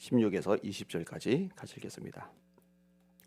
16에서 20절까지 같이 읽겠습니다.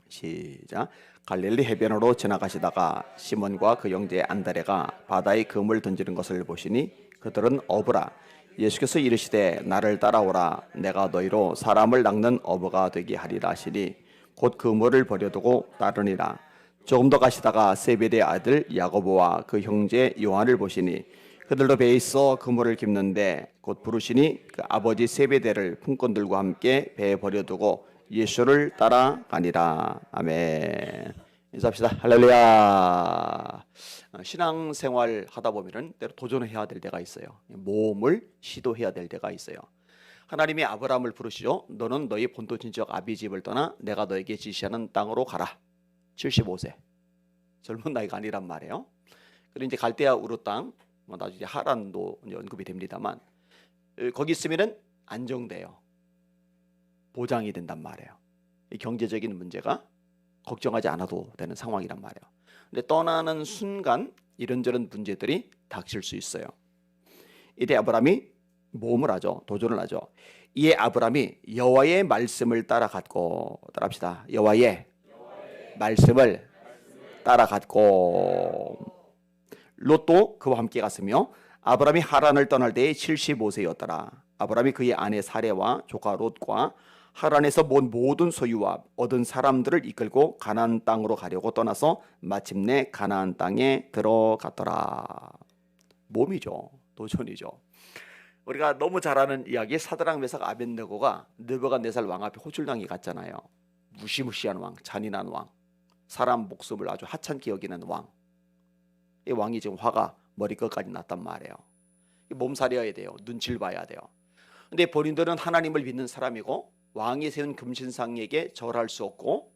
시작. 갈릴리 해변으로 지나가시다가 시몬과 그 형제 안드레가 바다에 금을 던지는 것을 보시니 그들은 어부라. 예수께서 이르시되 나를 따라오라. 내가 너희로 사람을 낚는 어부가 되게 하리라 하시니 곧 그물을 버려두고 따르니라. 조금 더 가시다가 세베대 아들 야고보와 그 형제 요한을 보시니 그들도 배에 있어 그물을 깁는데 곧 부르시니 그 아버지 세베대를 품꾼들과 함께 배에 버려두고 예수를 따라가니라. 아멘. 인사합시다. 할렐루야. 어, 신앙생활 하다 보면은 때로 도전해야 될 때가 있어요. 모험을 시도해야 될 때가 있어요. 하나님이 아브라함을 부르시죠. 너는 너희 본토 친척 아비 집을 떠나 내가 너에게 지시하는 땅으로 가라. 75세. 젊은 나이가 아니란 말이에요. 그리고 이제 갈대아 우르 땅, 뭐 나중에 하란도 언급이 됩니다만 어, 거기 있으면은 안정돼요. 보장이 된단 말이에요. 이 경제적인 문제가 걱정하지 않아도 되는 상황이란 말이에요. 근데 떠나는 순간 이런저런 문제들이 닥칠 수 있어요. 이때 아브라함이 모험을 하죠. 도전을 하죠. 이에 아브라함이 여호와의 말씀을 따라갔고 따라합시다. 여호와의 말씀을 따라갔고 롯도 그와 함께 갔으며 아브라함이 하란을 떠날 때에 75세였더라. 아브라함이 그의 아내 사레와 조카 롯과 하란에서 본 모든 소유와 얻은 사람들을 이끌고 가나안 땅으로 가려고 떠나서 마침내 가나안 땅에 들어갔더라. 몸이죠. 도전이죠. 우리가 너무 잘 아는 이야기 사드랑 메삭 아벤느고가 느부갓네살 왕 앞에 호출당이 갔잖아요. 무시무시한 왕, 잔인한 왕, 사람 목숨을 아주 하찮게 여기는 왕. 이 왕이 지금 화가 머리끝까지 났단 말이에요. 몸살이어야 돼요. 눈치를 봐야 돼요. 근데 본인들은 하나님을 믿는 사람이고 왕이 세운 금신상에게 절할 수 없고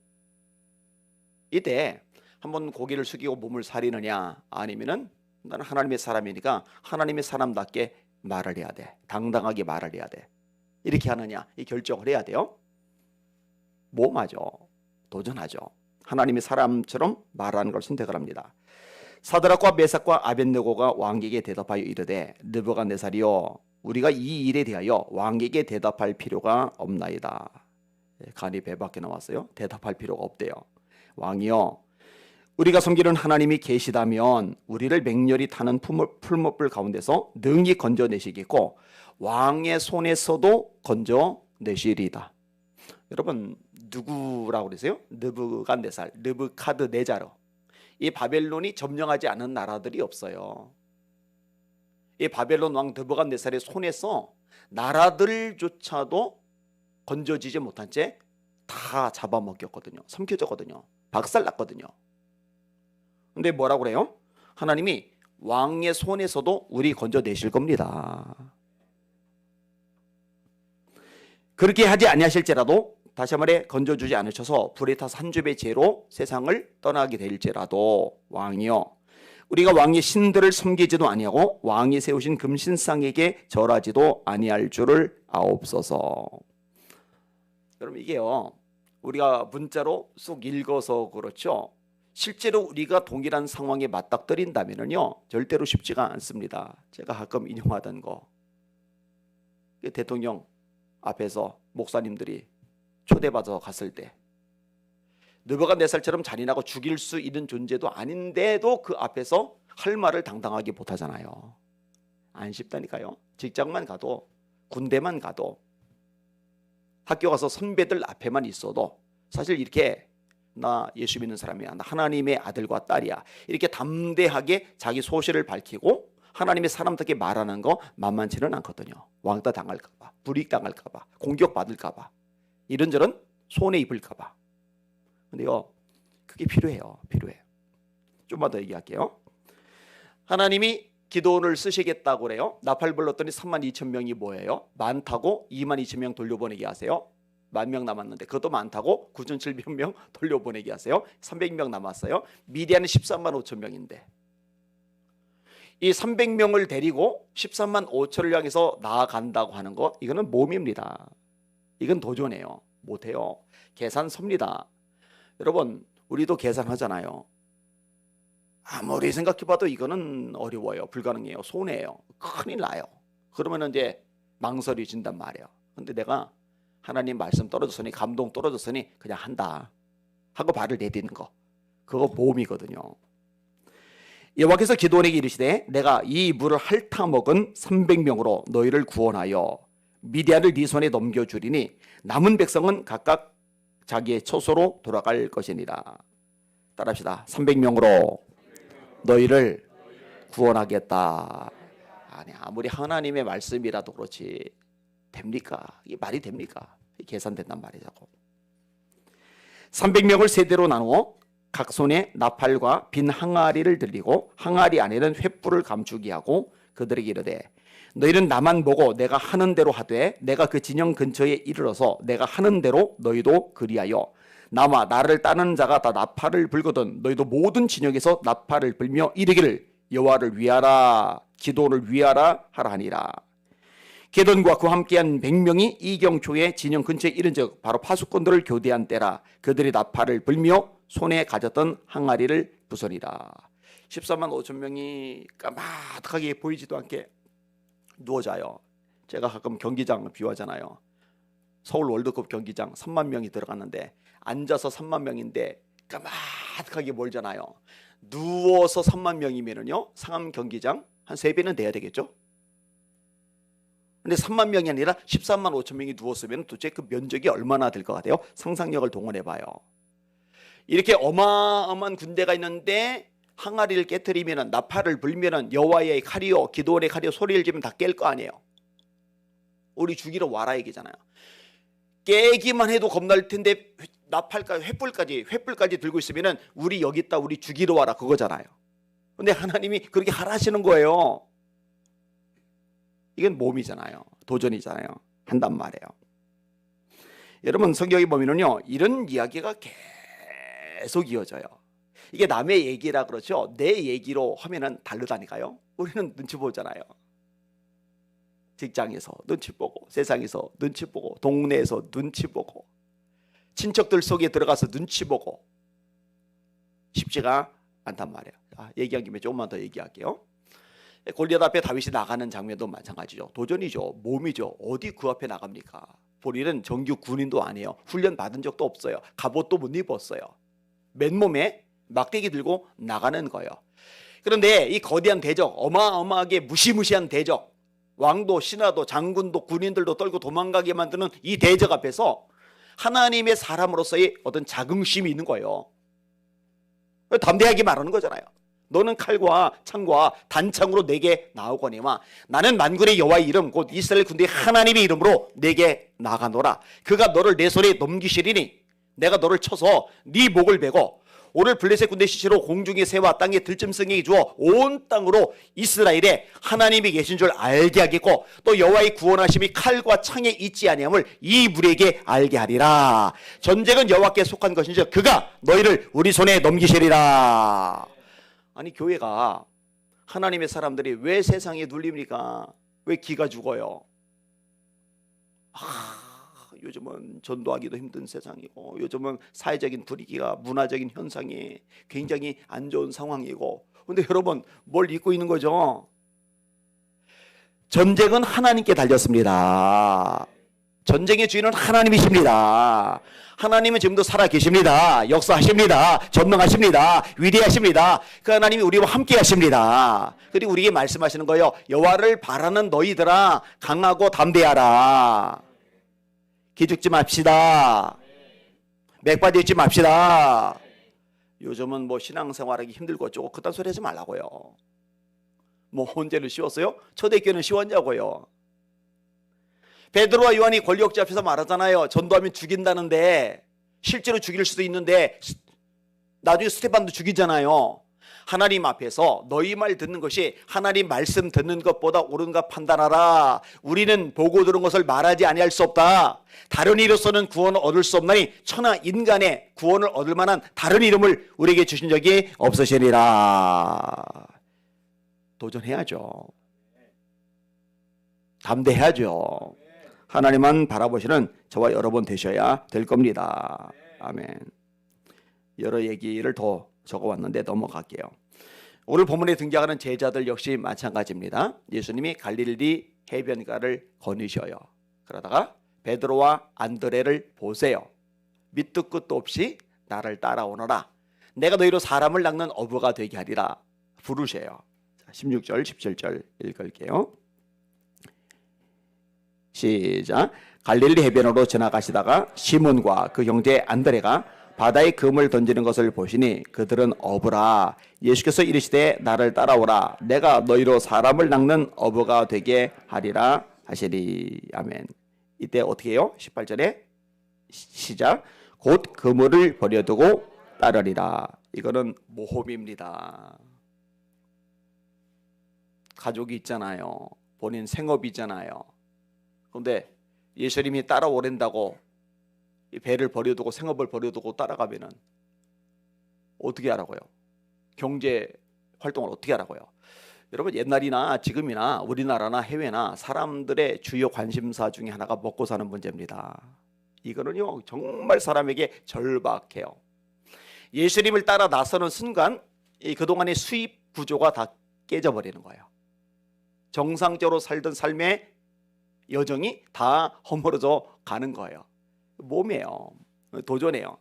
이때 한번 고개를 숙이고 몸을 사리느냐 아니면은 나는 하나님의 사람이니까 하나님의 사람답게 말을 해야 돼. 당당하게 말을 해야 돼. 이렇게 하느냐 이 결정을 해야 돼요. 몸하죠. 도전하죠. 하나님의 사람처럼 말하는 걸 선택을 합니다. 사드락과 메삭과 아벤느고가 왕에게 대답하여 이르되 느부갓네살이여 우리가 이 일에 대하여 왕에게 대답할 필요가 없나이다. 예, 간이 배 밖에 나왔어요. 대답할 필요가 없대요. 왕이여 우리가 섬기는 하나님이 계시다면 우리를 맹렬히 타는 풀목불 가운데서 능히 건져내시겠고 왕의 손에서도 건져내시리다. 여러분 누구라고 그러세요? 느부갓네살, 느부카드네자르. 이 바벨론이 점령하지 않은 나라들이 없어요. 이 바벨론 왕 느부갓네살의 손에서 나라들조차도 건져지지 못한 채 다 잡아먹혔거든요. 삼켜졌거든요. 박살났거든요. 근데 뭐라고 그래요? 하나님이 왕의 손에서도 우리 건져내실 겁니다. 그렇게 하지 아니하실지라도 다시 말해 건져주지 않으셔서 불에 타서 한 줍의 죄로 세상을 떠나게 될지라도 왕이여 우리가 왕의 신들을 섬기지도 아니하고 왕이 세우신 금신상에게 절하지도 아니할 줄을 아옵소서. 여러분 이게요 우리가 문자로 쏙 읽어서 그렇죠. 실제로 우리가 동일한 상황에 맞닥뜨린다면요 절대로 쉽지가 않습니다. 제가 가끔 인용하던 거 대통령 앞에서 목사님들이 초대받아 갔을 때 느부갓네살처럼 잔인하고 죽일 수 있는 존재도 아닌데도 그 앞에서 할 말을 당당하게 못하잖아요. 안 쉽다니까요. 직장만 가도 군대만 가도 학교 가서 선배들 앞에만 있어도 사실 이렇게 나 예수 믿는 사람이야. 나 하나님의 아들과 딸이야. 이렇게 담대하게 자기 소실을 밝히고 하나님의 사람들에게 말하는 거 만만치는 않거든요. 왕따 당할까 봐, 불이익 당할까 봐, 공격 받을까 봐. 이런저런 손해 입을까 봐. 근데요. 그게 필요해요. 필요해. 좀만 더 얘기할게요. 하나님이 기도원을 쓰시겠다고 그래요. 나팔 불렀더니 3만 2천 명이 뭐예요? 많다고 2만 2천 명 돌려보내게 하세요. 만 명 남았는데 그것도 많다고 9천 7백 명 돌려보내게 하세요. 300명 남았어요. 미디안은 13만 5천 명인데 이 300명을 데리고 13만 5천을 향해서 나아간다고 하는 거 이거는 몸입니다. 이건 도전이에요. 못해요. 계산 섭니다. 여러분 우리도 계산하잖아요. 아무리 생각해봐도 이거는 어려워요. 불가능해요. 손해예요. 큰일 나요. 그러면 이제 망설여진단 말이에요. 근데 내가 하나님 말씀 떨어졌으니 감동 떨어졌으니 그냥 한다 하고 발을 내딛는 거 그거 모험이거든요. 여호와께서 기도원에게 이르시되 내가 이 물을 핥아 먹은 300명으로 너희를 구원하여 미디안을 네 손에 넘겨주리니 남은 백성은 각각 자기의 처소로 돌아갈 것이니라. 따라합시다. 300명으로 너희를 구원하겠다. 아니 아무리 하나님의 말씀이라도 그렇지 됩니까? 이게 말이 됩니까? 계산된단 말이자고. 300명을 세대로 나누어 각 손에 나팔과 빈 항아리를 들리고 항아리 안에는 횃불을 감추게 하고 그들에게 이르되 너희는 나만 보고 내가 하는 대로 하되 내가 그 진영 근처에 이르러서 내가 하는 대로 너희도 그리하여. 나와 나를 따는 자가 다 나팔을 불거든 너희도 모든 진영에서 나팔을 불며 이르기를 여호와를 위하라 기도를 위하라 하라 하니라. 게돈과 그 함께한 백명이 이경초의 진영 근처에 이른즉 바로 파수꾼들을 교대한 때라 그들이 나팔을 불며 손에 가졌던 항아리를 부서리라. 14만 5천 명이 까마득하게 보이지도 않게 누워 자요. 제가 가끔 경기장 비유하잖아요. 서울 월드컵 경기장 3만 명이 들어갔는데 앉아서 3만 명인데 까마득하게 몰잖아요. 누워서 3만 명이면은요 상암 경기장 한 3배는 돼야 되겠죠? 근데 3만 명이 아니라 13만 5천 명이 누웠으면 도대체 그 면적이 얼마나 될 것 같아요? 상상력을 동원해 봐요. 이렇게 어마어마한 군대가 있는데 항아리를 깨뜨리면은 나팔을 불면은 여호와의 칼이요 기도원의 칼이요 소리를 지면 다 깰 거 아니에요. 우리 죽이러 와라 얘기잖아요. 깨기만 해도 겁날 텐데 나팔까지 횃불까지 횃불까지 들고 있으면은 우리 여기 있다 우리 죽이러 와라 그거잖아요. 근데 하나님이 그렇게 하라시는 거예요. 이건 몸이잖아요. 도전이잖아요. 한단 말이에요. 여러분 성경에 보면은요 이런 이야기가 계속 이어져요. 이게 남의 얘기라 그렇죠. 내 얘기로 하면은 다르다니까요. 우리는 눈치 보잖아요. 직장에서 눈치 보고, 세상에서 눈치 보고, 동네에서 눈치 보고, 친척들 속에 들어가서 눈치 보고 쉽지가 않단 말이에요. 아, 얘기한 김에 조금만 더 얘기할게요. 골리앗 앞에 다윗이 나가는 장면도 마찬가지죠. 도전이죠. 몸이죠. 어디 그 앞에 나갑니까? 본인은 정규 군인도 아니에요. 훈련 받은 적도 없어요. 갑옷도 못 입었어요. 맨몸에 막대기 들고 나가는 거예요. 그런데 이 거대한 대적, 어마어마하게 무시무시한 대적, 왕도 신하도 장군도 군인들도 떨고 도망가게 만드는 이 대적 앞에서 하나님의 사람으로서의 어떤 자긍심이 있는 거예요. 담대하게 말하는 거잖아요. 너는 칼과 창과 단창으로 내게 나오거니와 나는 만군의 여호와의 이름 곧 이스라엘 군대의 하나님의 이름으로 내게 나가노라. 그가 너를 내 손에 넘기시리니 내가 너를 쳐서 네 목을 베고 오늘 블레셋 군대 시체로 공중의 새와 땅의 들짐승에게 주어 온 땅으로 이스라엘에 하나님이 계신 줄 알게 하겠고 또 여호와의 구원하심이 칼과 창에 있지 아니함을 이 무리에게 알게 하리라. 전쟁은 여호와께 속한 것인지 그가 너희를 우리 손에 넘기시리라. 아니 교회가 하나님의 사람들이 왜 세상에 눌립니까? 왜 기가 죽어요? 아, 요즘은 전도하기도 힘든 세상이고 요즘은 사회적인 분위기가 문화적인 현상이 굉장히 안 좋은 상황이고 근데 여러분 뭘 잊고 있는 거죠? 전쟁은 하나님께 달렸습니다. 전쟁의 주인은 하나님이십니다. 하나님은 지금도 살아 계십니다. 역사하십니다. 전능하십니다. 위대하십니다. 그 하나님이 우리와 함께 하십니다. 그리고 우리에게 말씀하시는 거예요. 여호와를 바라는 너희들아 강하고 담대하라. 기죽지 맙시다. 맥바지 있지 맙시다. 요즘은 뭐 신앙생활하기 힘들고 어쩌고 그딴 소리 하지 말라고요. 뭐 혼제는 쉬웠어요? 초대교회는 쉬웠냐고요. 베드로와 요한이 권력자 앞에서 말하잖아요. 전도하면 죽인다는데 실제로 죽일 수도 있는데 나중에 스테반도 죽이잖아요. 하나님 앞에서 너희 말 듣는 것이 하나님 말씀 듣는 것보다 옳은가 판단하라. 우리는 보고 들은 것을 말하지 아니할 수 없다. 다른 이로서는 구원을 얻을 수 없나니 천하 인간의 구원을 얻을 만한 다른 이름을 우리에게 주신 적이 없으시리라. 도전해야죠. 담대해야죠. 하나님만 바라보시는 저와 여러분 되셔야 될 겁니다. 아멘. 여러 얘기를 더 적어왔는데 넘어갈게요. 오늘 본문에 등장하는 제자들 역시 마찬가지입니다. 예수님이 갈릴리 해변가를 거니셔요. 그러다가 베드로와 안드레를 보세요. 밑도 끝도 없이 나를 따라오너라. 내가 너희로 사람을 낚는 어부가 되게 하리라. 부르셔요. 자, 16절, 17절 읽을게요. 시작. 갈릴리 해변으로 지나가시다가 시몬과 그 형제 안드레가 바다에 금을 던지는 것을 보시니 그들은 어부라. 예수께서 이르시되 나를 따라오라. 내가 너희로 사람을 낚는 어부가 되게 하리라 하시리. 아멘. 이때 어떻게 해요? 18절에 시작. 곧 그물을 버려두고 따르리라. 이거는 모험입니다. 가족이 있잖아요. 본인 생업이 있잖아요. 그런데 예수님이 따라오랜다고 이 배를 버려두고 생업을 버려두고 따라가면은 어떻게 하라고요? 경제 활동을 어떻게 하라고요? 여러분 옛날이나 지금이나 우리나라나 해외나 사람들의 주요 관심사 중에 하나가 먹고 사는 문제입니다. 이거는요 정말 사람에게 절박해요. 예수님을 따라 나서는 순간 이 그동안의 수입 구조가 다 깨져버리는 거예요. 정상적으로 살던 삶의 여정이 다 허물어져 가는 거예요. 몸이에요. 도전해요.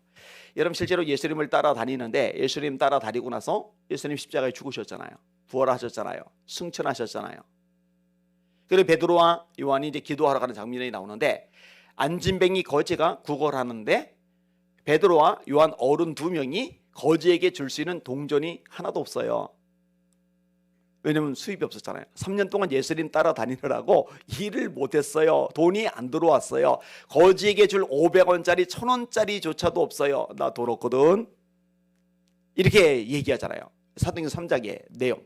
여러분 실제로 예수님을 따라다니는데 예수님 따라다니고 나서 예수님 십자가에 죽으셨잖아요. 부활하셨잖아요. 승천하셨잖아요. 그리고 베드로와 요한이 이제 기도하러 가는 장면이 나오는데 안진뱅이 거지가 구걸하는데 베드로와 요한 어른 두 명이 거지에게 줄 수 있는 동전이 하나도 없어요. 왜냐면 수입이 없었잖아요. 3년 동안 예수님 따라다니느라고 일을 못했어요. 돈이 안 들어왔어요. 거지에게 줄 500원짜리 1000원짜리조차도 없어요. 나 돈 없거든. 이렇게 얘기하잖아요. 사도행전 3장의 내용.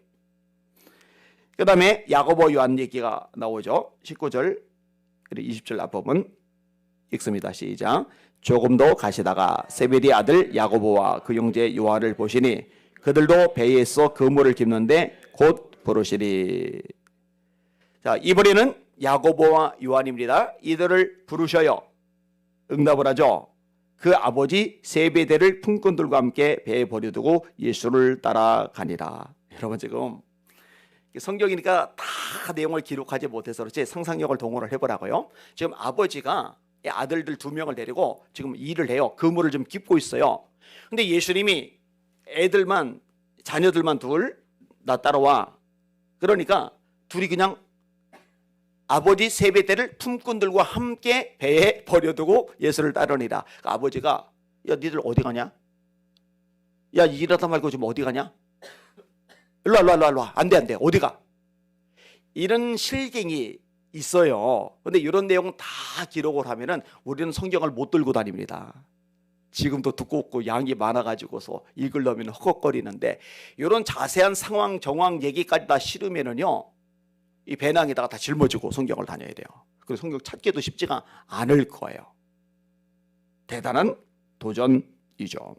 그 다음에 야고보 요한 얘기가 나오죠. 19절 그리고 20절 앞부분 읽습니다. 시작. 조금 더 가시다가 세베리 아들 야고보와 그 형제 요한을 보시니 그들도 배에 서 그물을 깁는데 곧 부르시리. 자 이번에는 야고보와 요한입니다. 이들을 부르셔요. 응답을 하죠. 그 아버지 세베대를 품꾼들과 함께 배에 버려두고 예수를 따라가니라. 여러분 지금 성경이니까 다 내용을 기록하지 못해서 그렇지 상상력을 동원을 해보라고요. 지금 아버지가 이 아들들 두 명을 데리고 지금 일을 해요. 그물을 좀 깁고 있어요. 근데 예수님이 애들만 자녀들만 둘 나 따라와. 그러니까 둘이 그냥 아버지 세배대를 품꾼들과 함께 배에 버려두고 예수를 따르니라. 그러니까 아버지가 야 니들 어디 가냐? 야 일하다 말고 지금 어디 가냐? 일로 와, 일로 와, 일로 와, 일로 와. 안 돼, 안 돼. 어디 가? 이런 실갱이 있어요. 근데 이런 내용 다 기록을 하면은 우리는 성경을 못 들고 다닙니다. 지금도 두껍고 양이 많아가지고서 읽으려면 헉헉거리는데 이런 자세한 상황, 정황 얘기까지 다 실으면은요 이 배낭에다가 다 짊어지고 성경을 다녀야 돼요. 그리고 성경 찾기도 쉽지가 않을 거예요. 대단한 도전이죠.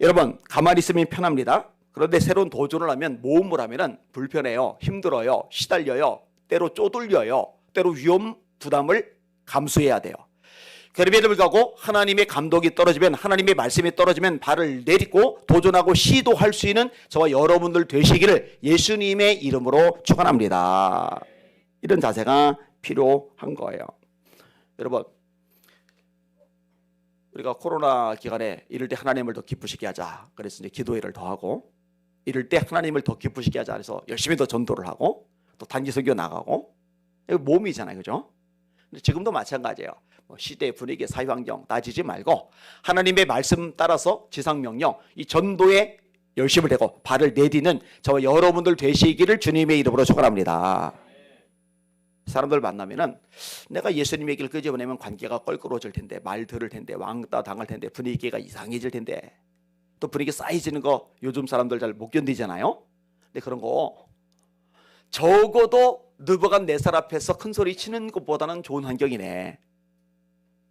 여러분 가만히 있으면 편합니다. 그런데 새로운 도전을 하면 모험을 하면은 불편해요. 힘들어요. 시달려요. 때로 쪼들려요. 때로 위험 부담을 감수해야 돼요. 그럼에도 불구하고 하나님의 감독이 떨어지면 하나님의 말씀이 떨어지면 발을 내딛고 도전하고 시도할 수 있는 저와 여러분들 되시기를 예수님의 이름으로 축원합니다. 이런 자세가 필요한 거예요. 여러분 우리가 코로나 기간에 이럴 때 하나님을 더 기쁘시게 하자. 그래서 이제 기도회를 더 하고 이럴 때 하나님을 더 기쁘시게 하자. 그래서 열심히 더 전도를 하고 또 단기 선교 나가고 몸이잖아요, 그죠? 지금도 마찬가지예요. 뭐 시대 분위기, 사회 환경 따지지 말고 하나님의 말씀 따라서 지상 명령 이 전도에 열심을 내고 발을 내디는 저와 여러분들 되시기를 주님의 이름으로 축원합니다. 사람들 만나면은 내가 예수님 얘기를 끄집어내면 관계가 껄끄러워질 텐데 말 들을 텐데 왕따 당할 텐데 분위기가 이상해질 텐데 또 분위기 쌓이지는 거 요즘 사람들 잘 못 견디잖아요. 근데 그런 거 적어도 느버간 네살 앞에서 큰 소리 치는 것보다는 좋은 환경이네.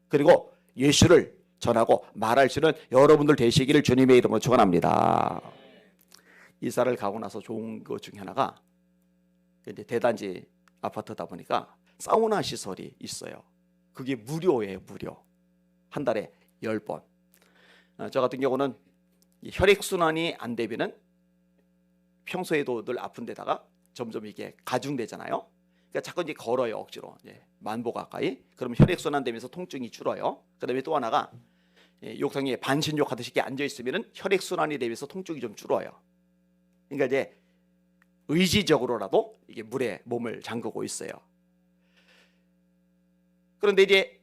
그리고 예수를 전하고 말할 수 있는 여러분들 되시기를 주님의 이름으로 축원합니다. 이사를 가고 나서 좋은 것 중에 하나가 이제 대단지 아파트다 보니까 사우나 시설이 있어요. 그게 무료예요, 무료. 한 달에 10번. 어, 저 같은 경우는 이 혈액순환이 안 되면은 평소에도 늘 아픈 데다가 점점 이게 가중되잖아요. 그러니까 자꾸 이제 걸어요 억지로 이제 만보 가까이. 그러면 혈액 순환되면서 통증이 줄어요. 그다음에 또 하나가 예, 욕탕에 반신욕 하듯이 이렇게 앉아 있으면은 혈액 순환이 되면서 통증이 좀 줄어요. 그러니까 이제 의지적으로라도 이게 물에 몸을 잠그고 있어요. 그런데 이제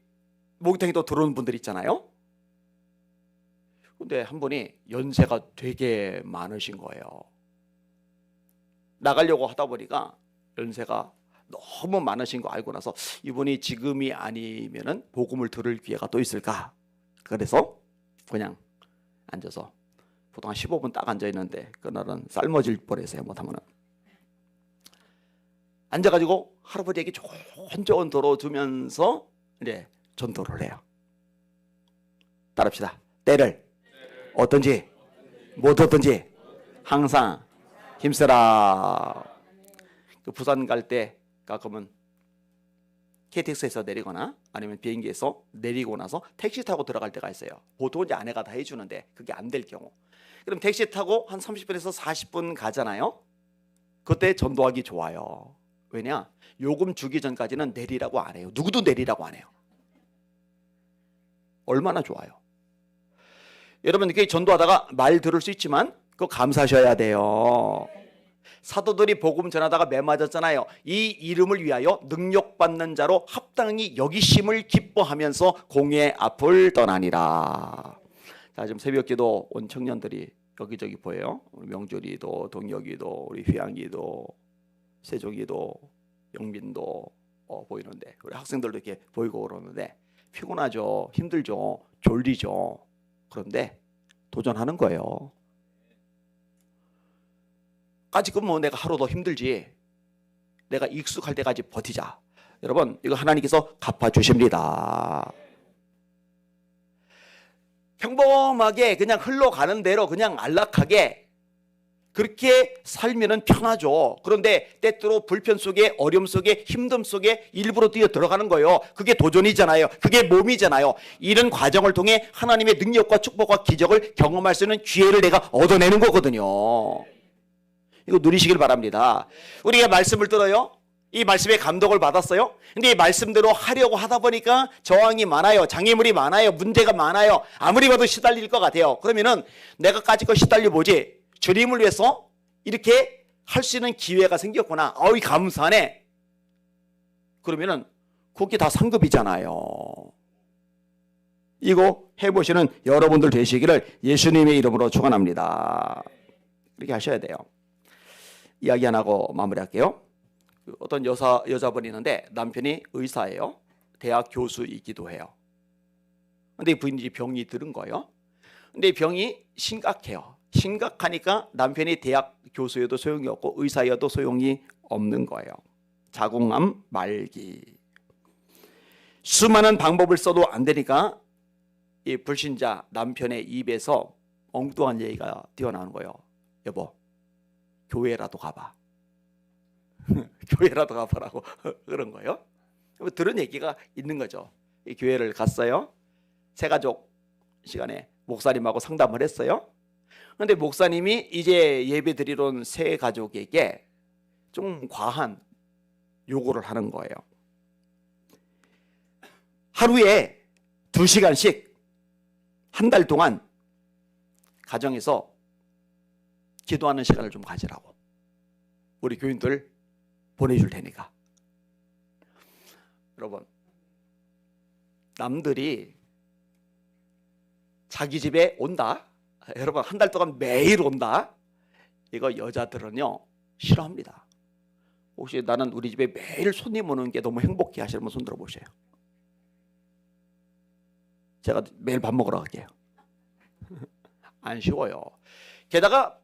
목욕탕에 또 들어오는 분들 있잖아요. 근데 한 분이 연세가 되게 많으신 거예요. 나가려고 하다 보니까 연세가 너무 많으신 거 알고 나서 이분이 지금이 아니면은 복음을 들을 기회가 또 있을까? 그래서 그냥 앉아서 보통 한 15분 딱 앉아 있는데 그날은 삶아질 뻔했어요. 못하면은 앉아가지고 할아버지에게 좋은 좋은 도로 주면서 이제 전도를 해요. 따릅시다. 때를 어떤지 못 어떤지 항상 힘쓰라. 그 부산 갈 때 가끔은 KTX에서 내리거나 아니면 비행기에서 내리고 나서 택시 타고 들어갈 때가 있어요. 보통 이제 아내가 다 해주는데 그게 안 될 경우. 그럼 택시 타고 한 30분에서 40분 가잖아요. 그때 전도하기 좋아요. 왜냐? 요금 주기 전까지는 내리라고 안 해요. 누구도 내리라고 안 해요. 얼마나 좋아요. 여러분 이렇게 전도하다가 말 들을 수 있지만 그거 감사하셔야 돼요. 사도들이 복음 전하다가 매 맞았잖아요. 이 이름을 위하여 능력받는 자로 합당히 여기심을 기뻐하면서 공의 앞을 떠나니라. 자 지금 새벽 기도 온 청년들이 여기저기 보여요. 우리 명절이도 동혁이도 우리 휘양이도 세종이도 영민도 어, 보이는데 우리 학생들도 이렇게 보이고 그러는데 피곤하죠, 힘들죠, 졸리죠. 그런데 도전하는 거예요. 아직은 뭐 내가 하루 더 힘들지. 내가 익숙할 때까지 버티자. 여러분, 이거 하나님께서 갚아 주십니다. 평범하게 그냥 흘러가는 대로 그냥 안락하게 그렇게 살면은 편하죠. 그런데 때때로 불편 속에 어려움 속에 힘듦 속에 일부러 뛰어 들어가는 거예요. 그게 도전이잖아요. 그게 몸이잖아요. 이런 과정을 통해 하나님의 능력과 축복과 기적을 경험할 수 있는 기회를 내가 얻어내는 거거든요. 이거 누리시길 바랍니다. 우리가 말씀을 들어요. 이 말씀에 감동을 받았어요. 근데 이 말씀대로 하려고 하다 보니까 저항이 많아요. 장애물이 많아요. 문제가 많아요. 아무리 봐도 시달릴 것 같아요. 그러면은 내가 까짓 거 시달려 보지. 주님을 위해서 이렇게 할 수 있는 기회가 생겼구나. 어이 감사하네. 그러면은 그게 다 상급이잖아요. 이거 해보시는 여러분들 되시기를 예수님의 이름으로 축원합니다. 이렇게 하셔야 돼요. 이야기 안 하고 마무리할게요. 그 어떤 여사 여자분이 있는데 남편이 의사예요. 대학 교수이기도 해요. 근데 이 부인이 병이 들은 거예요. 근데 이 병이 심각해요. 심각하니까 남편이 대학 교수여도 소용이 없고 의사여도 소용이 없는 거예요. 자궁암 말기. 수많은 방법을 써도 안 되니까 이 불신자 남편의 입에서 엉뚱한 얘기가 튀어나오는 거예요. 여보, 교회라도 가봐. 교회라도 가보라고 그런 거예요. 들은 얘기가 있는 거죠. 이 교회를 갔어요. 세 가족 시간에 목사님하고 상담을 했어요. 그런데 목사님이 이제 예배 드리러 온 세 가족에게 좀 과한 요구를 하는 거예요. 하루에 두 시간씩 한 달 동안 가정에서 기도하는 시간을 좀 가지라고. 우리 교인들 보내줄 테니까. 여러분, 남들이 자기 집에 온다. 여러분, 한 달 동안 매일 온다. 이거 여자들은요, 싫어합니다. 혹시 나는 우리 집에 매일 손님 오는 게 너무 행복해 하시는 분 손 들어보세요. 제가 매일 밥 먹으러 갈게요. 안 쉬워요. 게다가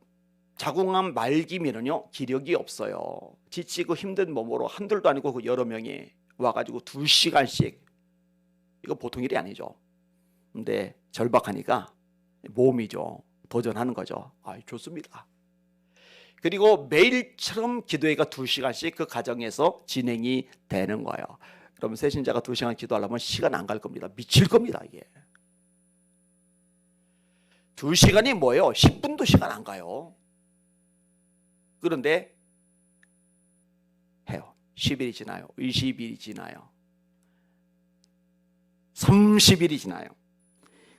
자궁암 말기면은요 기력이 없어요. 지치고 힘든 몸으로 한둘도 아니고 그 여러 명이 와가지고 두 시간씩 이거 보통 일이 아니죠. 근데 절박하니까 몸이죠. 도전하는 거죠. 아 좋습니다. 그리고 매일처럼 기도회가 두 시간씩 그 가정에서 진행이 되는 거예요. 그러면 세신자가 두 시간 기도하려면 시간 안 갈 겁니다. 미칠 겁니다 이게. 두 시간이 뭐예요? 10분도 시간 안 가요. 그런데 해요. 10일이 지나요. 20일이 지나요. 30일이 지나요.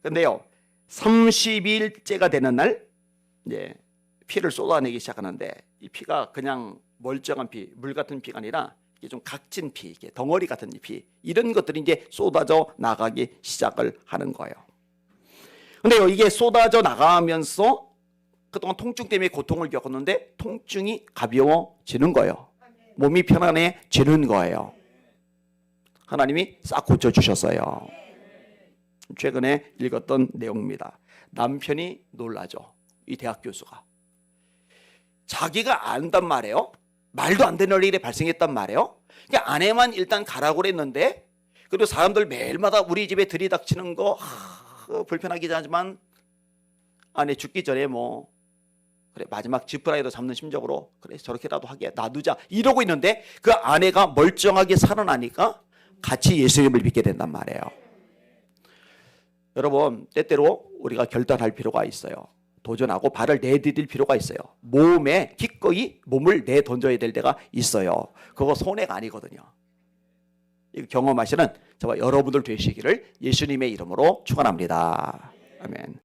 근데요. 30일째가 되는 날 이제 피를 쏟아내기 시작하는데 이 피가 그냥 멀쩡한 피, 물 같은 피가 아니라 이게 좀 각진 피, 이게 덩어리 같은 이 피, 이런 것들이 이제 쏟아져 나가기 시작을 하는 거예요. 근데요, 이게 쏟아져 나가면서 그동안 통증 때문에 고통을 겪었는데 통증이 가벼워지는 거예요. 몸이 편안해지는 거예요. 하나님이 싹 고쳐주셨어요. 최근에 읽었던 내용입니다. 남편이 놀라죠. 이 대학 교수가. 자기가 안단 말이에요. 말도 안 되는 일이 발생했단 말이에요. 그러니까 아내만 일단 가라고 그랬는데 그리고 사람들 매일마다 우리 집에 들이닥치는 거 하, 불편하긴 하지만 아내 죽기 전에 뭐 그래 마지막 지푸라기도 잡는 심정으로 그래 저렇게라도 하게 놔두자 이러고 있는데 그 아내가 멀쩡하게 살아나니까 같이 예수님을 믿게 된단 말이에요. 여러분 때때로 우리가 결단할 필요가 있어요. 도전하고 발을 내디딜 필요가 있어요. 몸에 기꺼이 몸을 내 던져야 될 때가 있어요. 그거 손해가 아니거든요. 경험하시는 저와 여러분들 되시기를 예수님의 이름으로 축원합니다. 아멘.